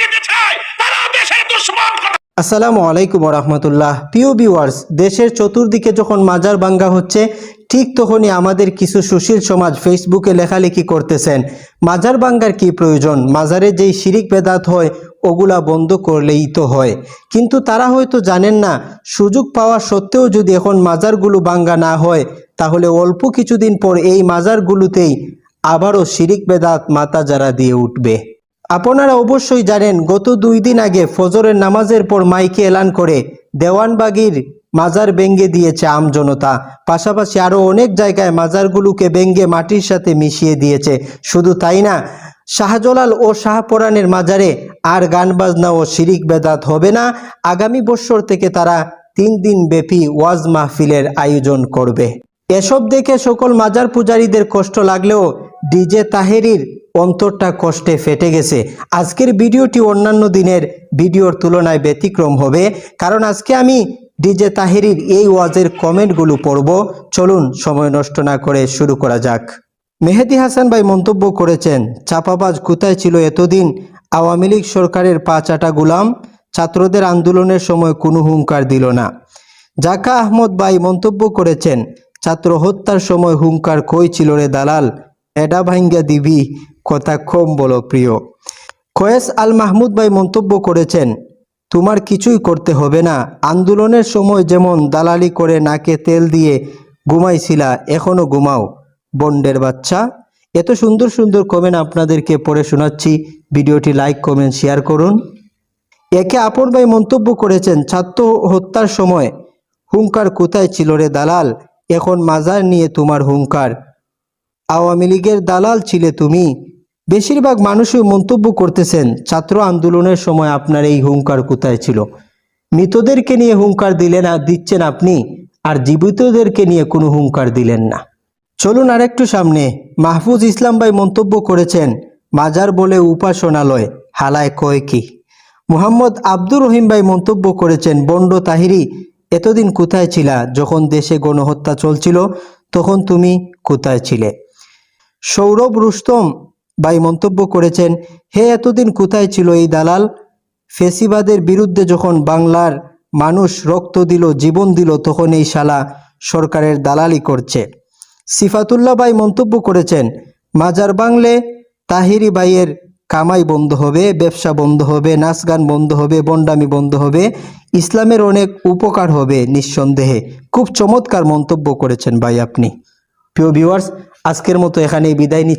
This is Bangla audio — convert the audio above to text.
দিতে চায় তারা দেশের দুশ্মন আসসালামু আলাইকুম রহমতুল্লাহ প্রিয় ভিউয়ার্স, দেশের চতুর্দিকে যখন মাজার বাঙ্গা হচ্ছে, ঠিক তখনই আমাদের কিছু সুশীল সমাজ ফেসবুকে লেখালেখি করতেছেন। মাজার বাঙ্গার কি প্রয়োজন? মাজারে যেই শিরিক বেদাত হয়, ওগুলা বন্ধ করলেই তো হয়। কিন্তু তারা হয়তো জানেন না, সুযোগ পাওয়া সত্ত্বেও যদি এখন মাজারগুলো বাঙ্গা না হয়, তাহলে অল্প কিছুদিন পর এই মাজারগুলোতেই আবারও শিরিক বেদাত মাতা যারা দিয়ে উঠবে। আপনারা অবশ্যই জানেন, গত দুই দিন আগে ফজরের নামাজের পর মাইকে এলান করে দেওয়ানবাগির মাজার ব্যঙ্গে দিয়েছে আম জনতা। পাশাপাশি আরও অনেক জায়গায় মাজারগুলোকে ব্যঙ্গে মাটির সাথে মিশিয়ে দিয়েছে। শুধু তাই না, শাহজালাল ও শাহপরানের মাজারে আর গান বাজনা ও শিরিক বেদাত হবে না, আগামী বছর থেকে তারা তিন দিন ব্যাপী ওয়াজ মাহফিলের আয়োজন করবে। এসব দেখে সকল মাজার পূজারীদের কষ্ট লাগলেও ডিজে তাহেরির অন্তরটা কষ্টে ফেটে গেছে। আজকের ভিডিওটি অন্যান্য দিনের ভিডিওর তুলনায় ব্যতিক্রম হবে। কারণ আজকে আমি ডিজে তাহেরির এই ওয়াজের কমেন্টগুলো পড়ব। চলুন সময় নষ্ট না করে শুরু করা যাক। মেহেদি হাসান ভাই মন্তব্য করেছেন, চাপাবাজ কোথায় ছিল এতদিন? আওয়ামী লীগ সরকারের পা চাটা গুলাম। ছাত্রদের আন্দোলনের সময় কোনো হুঙ্কার দিল না। জাকা আহমদ ভাই মন্তব্য করেছেন, ছাত্র হত্যার সময় হুঙ্কার কই ছিল রে দালাল? এডা ভাঙ্গা দিবি। কথা কম বলো, প্রিয়। কয়েস আল মাহমুদ ভাই মন্তব্য করেছেন, তোমার কিছুই করতে হবে না। আন্দোলনের সময় যেমন দালালি করে নাকে তেল দিয়ে ঘুমাইছিলা, এখনও ঘুমাও, বন্ডের বাচ্চা। এত সুন্দর সুন্দর কমেন্ট আপনাদেরকে পড়ে শোনাচ্ছি। ভিডিওটি লাইক কমেন্ট শেয়ার করুন। একে আপন ভাই মন্তব্য করেছেন, ছাত্র হত্যার সময় হুঙ্কার কোথায় ছিল রে দালাল? এখন মাজার নিয়ে তোমার হুঙ্কার। আওয়ামী লীগের দালাল ছিলে তুমি। বেশিরভাগ মানুষই মন্তব্য করতেছেন, ছাত্র আন্দোলনের সময় আপনার এই হুঙ্কার কোথায় ছিল? মৃতদেরকে নিয়ে হুঙ্কার দিলেন আর দিচ্ছেন আপনি, আর জীবিতদেরকে নিয়ে কোনো হুঙ্কার দিলেন না। চলুন আরেকটু সামনে, মাহফুজ ইসলাম ভাই মন্তব্য করেছেন, মাজার বলে উপাসনালয়, হালায় কয় কি? মোহাম্মদ আব্দুর রহিম ভাই মন্তব্য করেছেন, বন্ড তাহিরি, এতদিন কোথায় ছিলা? যখন দেশে গণহত্যা চলছিল, তখন তুমি কোথায় ছিলে? সৌরভ রুস্তম ভাই মন্তব্য করেছেন, হে, এতদিন কোথায় ছিল এই দালাল? ফেসিবাদের বিরুদ্ধে যখন বাংলার মানুষ রক্ত দিল, জীবন দিল, তখন এই শালা সরকারের দালালি করছে। সিফাতুল্লাহ ভাই মন্তব্য করেছেন, মাজার বাংলে তাহিরি ভাইয়ের কামাই বন্ধ হবে, ব্যবসা বন্ধ হবে, নাচ গান বন্ধ হবে, বন্ডামি বন্ধ হবে, ইসলামের অনেক উপকার হবে নিঃসন্দেহে। খুব চমৎকার মন্তব্য করেছেন ভাই আপনি। প্রিয় ভিউয়ার্স আজকের মতো এখানেই বিদায় নিচ্ছি।